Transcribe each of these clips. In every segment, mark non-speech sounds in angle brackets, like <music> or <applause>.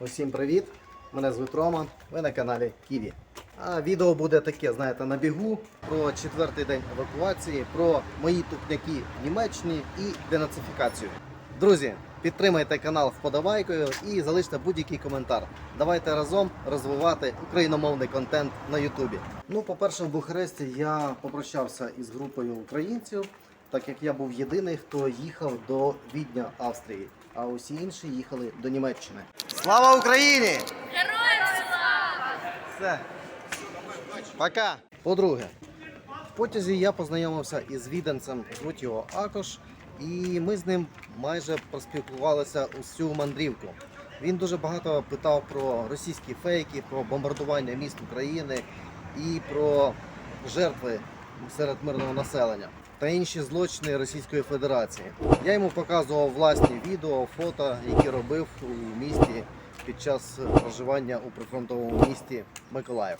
Усім привіт! Мене звуть Рома, ви на каналі Ківі. А відео буде таке, знаєте, на бігу про четвертий день евакуації, про мої тупняки в Німеччині і денацифікацію. Друзі, підтримайте канал вподобайкою і залиште будь-який коментар. Давайте разом розвивати україномовний контент на Ютубі. Ну, по-перше, в Бухаресті я попрощався із групою українців, так як я був єдиний, хто їхав до Відня Австрії, а усі інші їхали до Німеччини. Слава Україні! Героям слава! Все. Пока. По-друге, в потязі я познайомився із віденцем, звуть його Акош, і ми з ним майже проспілкувалися усю мандрівку. Він дуже багато питав про російські фейки, про бомбардування міст України і про жертви серед мирного населення та інші злочини Російської Федерації. Я йому показував власні відео, фото, які робив у місті під час проживання у прифронтовому місті Миколаїв.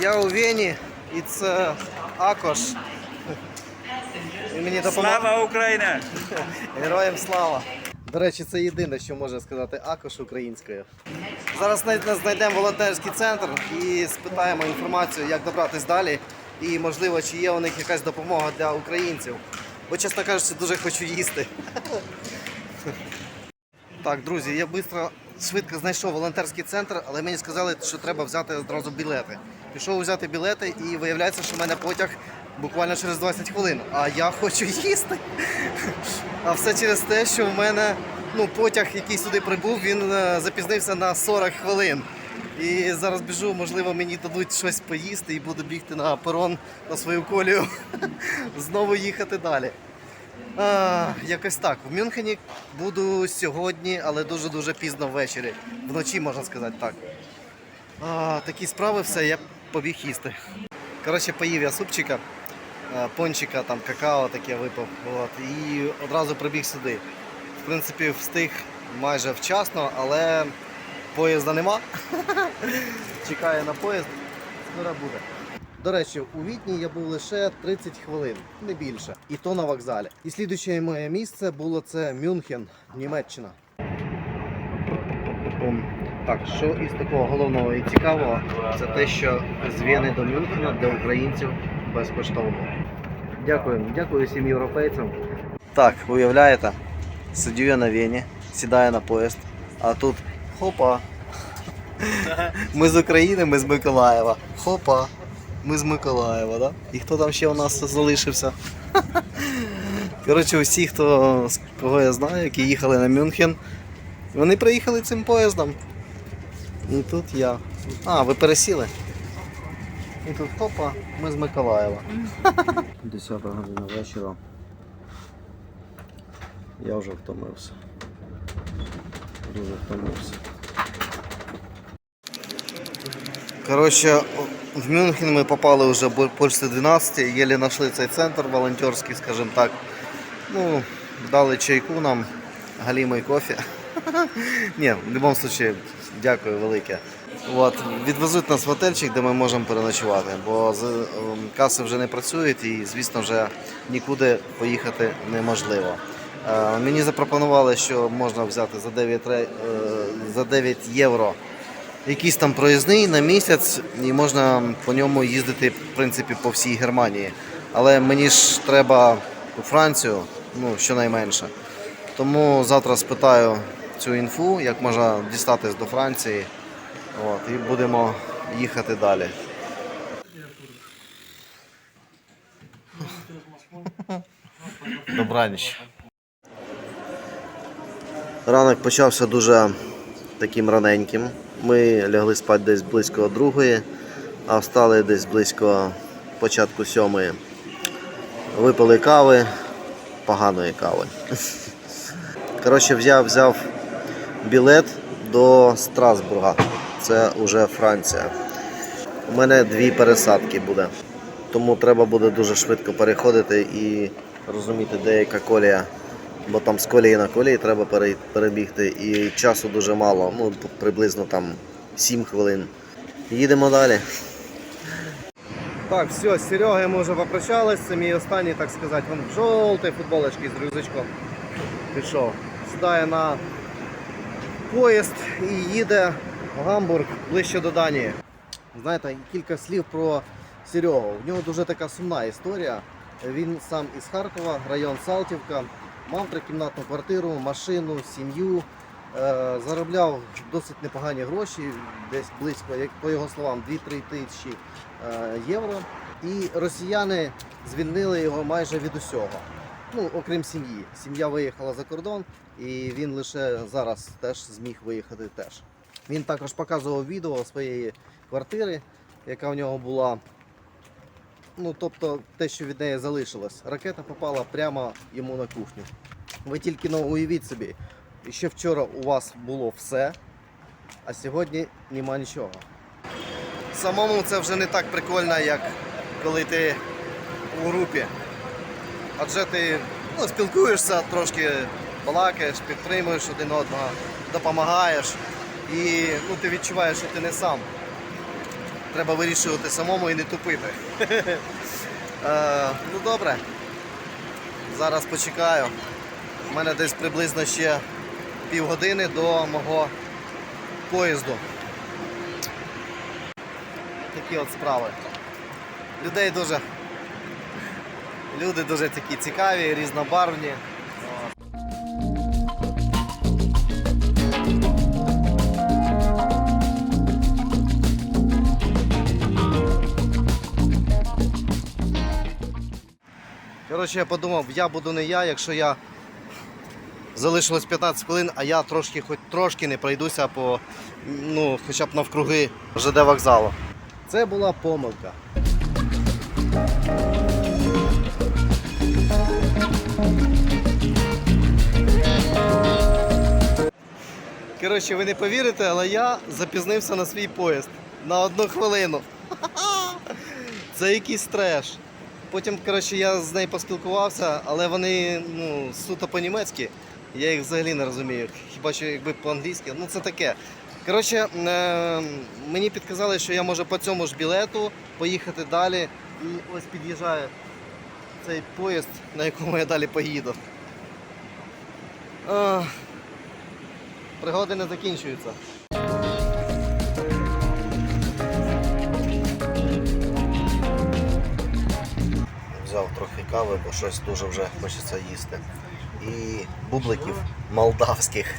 Я у Вені і це Акош. Він мені допомагає. Слава Україна! Героям слава! До речі, це єдине, що може сказати Акош українською. Зараз знай- знайдемо волонтерський центр і спитаємо інформацію, як добратись далі. І можливо, чи є у них якась допомога для українців. Бо, чесно кажучи, дуже хочу їсти. Так, друзі, я швидко, швидко знайшов волонтерський центр, але мені сказали, що треба взяти одразу білети. Пішов взяти білети і виявляється, що в мене потяг буквально через 20 хвилин. А я хочу їсти. А все через те, що в мене ну, потяг, який сюди прибув, він е, запізнився на 40 хвилин. І зараз біжу, можливо, мені дадуть щось поїсти і буду бігти на перон на свою колію. <laughs> Знову їхати далі. А, якось так. В Мюнхені буду сьогодні, але дуже-дуже пізно ввечері. Вночі можна сказати так. А, такі справи, все, я побіг їсти. Коротше, поїв я супчика, пончика, там какао таке випив. От, і одразу прибіг сюди. В принципі, встиг майже вчасно, але поїзда нема. <laughs> Чекаю на поїзд, скоро буде. До речі, у Відні я був лише 30 хвилин, не більше. І то на вокзалі. І слідуюче моє місце було це Мюнхен, Німеччина. Так, що із такого головного і цікавого, це те, що з Вени до Мюнхена для українців безкоштовно. Дякую, дякую всім європейцям. Так, уявляєте, сидю я на Вені, сідаю на поїзд, а тут хопа. Ми з України, ми з Миколаєва. Хопа. Ми з Миколаєва, да? І хто там ще у нас залишився? Коротше, усі, хто, кого я знаю, які їхали на Мюнхен, вони приїхали цим поїздом. І тут я. А, ви пересіли? І тут хопа, ми з Миколаєва. 10 година вечора. Я вже втомився. Втомився. Коротше, в Мюнхен ми попали вже польські 12, єлі знайшли цей центр волонтерський, скажімо так. Ну, дали чайку нам, галімий кофе. <laughs> Ні, в будь-якому випадку, дякую велике. От, відвезуть нас в готельчик, де ми можемо переночувати, бо ем, каси вже не працюють і, звісно, вже нікуди поїхати неможливо. Е, мені запропонували, що можна взяти за 9, е, за 9 євро якийсь там проїзний на місяць, і можна по ньому їздити в принципі по всій Германії. Але мені ж треба у Францію, ну щонайменше. Тому завтра спитаю цю інфу, як можна дістатись до Франції. От, і будемо їхати далі. Добраніч. Ранок почався дуже таким раненьким. Ми лягли спати десь близько другої, а встали десь близько початку сьомої. Випили кави, поганої кави. Коротше, взяв, взяв білет до Страсбурга. Це вже Франція. У мене дві пересадки буде. Тому треба буде дуже швидко переходити і розуміти, де яка колія. Бо там з колії на колії треба перебігти і часу дуже мало, ну приблизно там 7 хвилин. Їдемо далі. Так, все, з Серегою ми вже попрощались. Це мій останній, так сказати, він в жовтій футболочці з рюкзачком пішов. Сідає на поїзд і їде в Гамбург ближче до Данії. Знаєте, кілька слів про Серегу. В нього дуже така сумна історія. Він сам із Харкова, район Салтівка, мав трикімнатну квартиру, машину, сім'ю. Е, заробляв досить непогані гроші, десь близько, як по його словам, 2-3 тисячі е, євро. І росіяни звільнили його майже від усього. Ну, окрім сім'ї. Сім'я виїхала за кордон, і він лише зараз теж зміг виїхати теж. Він також показував відео своєї квартири, яка в нього була. Ну, тобто те, що від неї залишилось. Ракета попала прямо йому на кухню. Ви тільки ну, уявіть собі, ще вчора у вас було все, а сьогодні нема нічого. Самому це вже не так прикольно, як коли ти у групі. Адже ти ну, спілкуєшся, трошки балакаєш, підтримуєш один одного, допомагаєш. І ну, ти відчуваєш, що ти не сам. Треба вирішувати самому і не тупити. <laughs> Е, ну добре. Зараз почекаю. У мене десь приблизно ще півгодини до мого поїзду. Такі от справи. Людей дуже. Люди дуже такі цікаві, різнобарвні. Коротше, я подумав, я буду не я, якщо я залишилось 15 хвилин, а я трошки, хоч трошки не пройдуся по, ну, хоча б навкруги ЖД вокзалу. Це була помилка. Коротше, ви не повірите, але я запізнився на свій поїзд на одну хвилину. <laughs> Це якийсь треш. Потім, коротше, я з нею поспілкувався, але вони ну, суто по-німецьки. Я їх взагалі не розумію. Хіба що якби по-англійськи. Ну це таке. Коротше, е, мені підказали, що я можу по цьому ж білету поїхати далі. І ось під'їжджає цей поїзд, на якому я далі поїду. Пригоди не закінчуються. Взяв трохи кави, бо щось дуже вже хочеться їсти. І бубликів молдавських.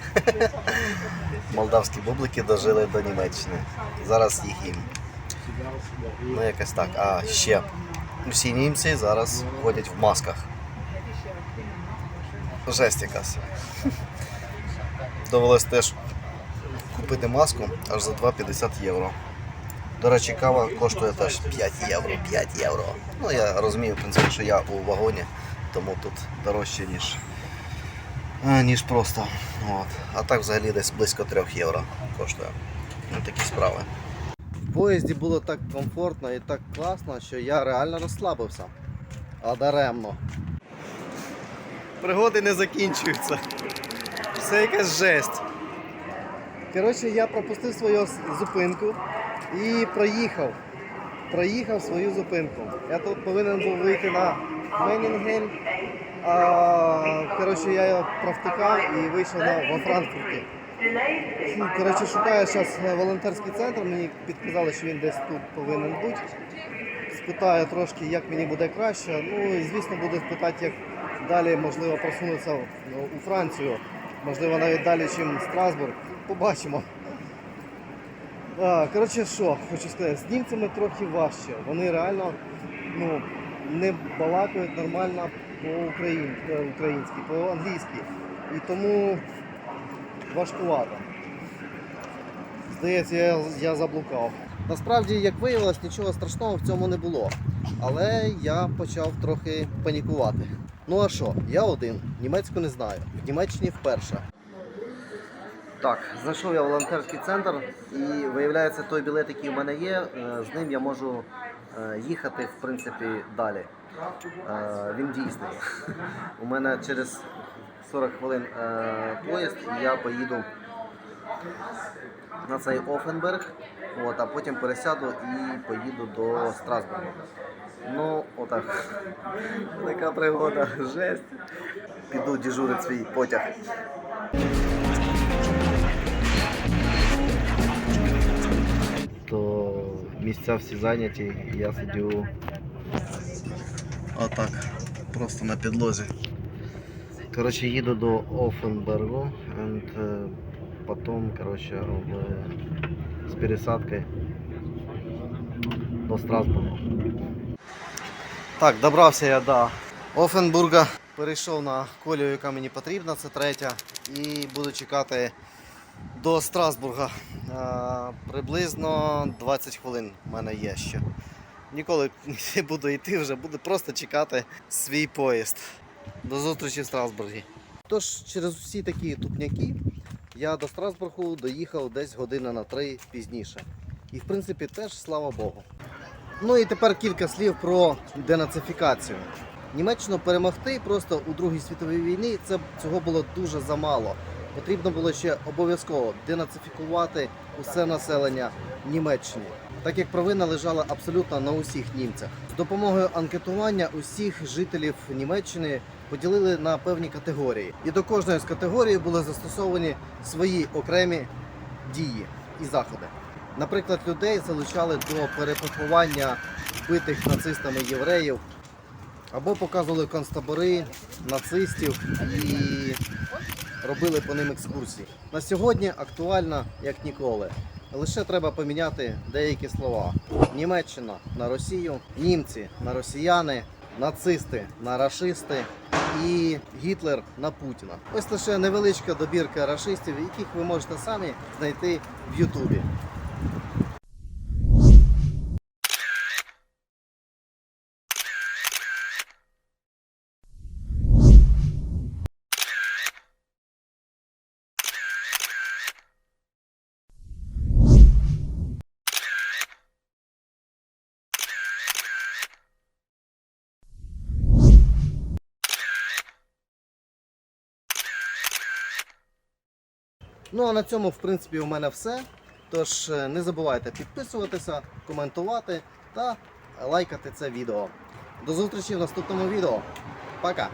<laughs> Молдавські бублики дожили до Німеччини. Зараз їх їм. Ну якось так. А ще всі німці зараз ходять в масках. Жесть якась. <laughs> Довелось теж купити маску аж за 2,50 євро. До речі, кава коштує теж 5 євро. 5 євро. Ну я розумію, в принципі, що я у вагоні, тому тут дорожче, ніж, ніж просто. От. А так взагалі десь близько 3 євро коштує. Ну, такі справи. В поїзді було так комфортно і так класно, що я реально розслабився. А даремно. Пригоди не закінчуються. Все якась жесть. Коротше, я пропустив свою зупинку і проїхав. Проїхав свою зупинку. Я тут повинен був вийти на Менінгель. Коротше, я його провтикав і вийшов на, во Франкфурті. Коротше, шукаю зараз волонтерський центр, мені підказали, що він десь тут повинен бути. Спитаю трошки, як мені буде краще. Ну і звісно буду питати, як далі можливо просунутися ну, у Францію. Можливо, навіть далі, ніж Страсбург. Побачимо. Коротше, що хочу сказати, з німцями трохи важче. Вони реально ну, не балакають нормально по-українськи, по-англійськи. І тому важкувато. Здається, я заблукав. Насправді, як виявилось, нічого страшного в цьому не було. Але я почав трохи панікувати. Ну а що, я один, німецьку не знаю. В Німеччині вперше. Так, знайшов я волонтерський центр і виявляється, той білет, який в мене є, е, з ним я можу е, їхати в принципі далі. Е, Він дійсний. <laughs> У мене через 40 хвилин поїзд і я поїду на цей Офенберг, от, а потім пересяду і поїду до Страсбургу. Ну, отак. <laughs> Така пригода, жесть. Піду дежурить свій потяг. Місця всі зайняті, і я сидю отак, просто на підлозі. Коротше, їду до Оффенбергу, and, е, потім, коротше, в, з пересадкою до Страсбургу. Так, добрався я до Оффенбурга. Перейшов на колію, яка мені потрібна, це третя. І буду чекати до Страсбурга. А, приблизно 20 хвилин в мене є ще. Ніколи <laughs> не буду йти вже, буду просто чекати свій поїзд. До зустрічі в Страсбурзі. Тож, через всі такі тупняки я до Страсбургу доїхав десь година на три пізніше. І в принципі теж слава Богу. Ну і тепер кілька слів про денацифікацію. Німеччину перемогти просто у Другій світовій війні це цього було дуже замало. Потрібно було ще обов'язково денацифікувати усе населення Німеччини, так як провина лежала абсолютно на усіх німцях. З допомогою анкетування усіх жителів Німеччини поділили на певні категорії, і до кожної з категорій були застосовані свої окремі дії і заходи. Наприклад, людей залучали до перепоховання вбитих нацистами євреїв, або показували концтабори нацистів і робили по ним екскурсії. На сьогодні актуальна як ніколи. Лише треба поміняти деякі слова: Німеччина на Росію, німці на росіяни, нацисти на рашисти і Гітлер на Путіна. Ось лише невеличка добірка рашистів, яких ви можете самі знайти в Ютубі. Ну а на цьому, в принципі, у мене все. Тож е, не забувайте підписуватися, коментувати та лайкати це відео. До зустрічі в наступному відео. Пока!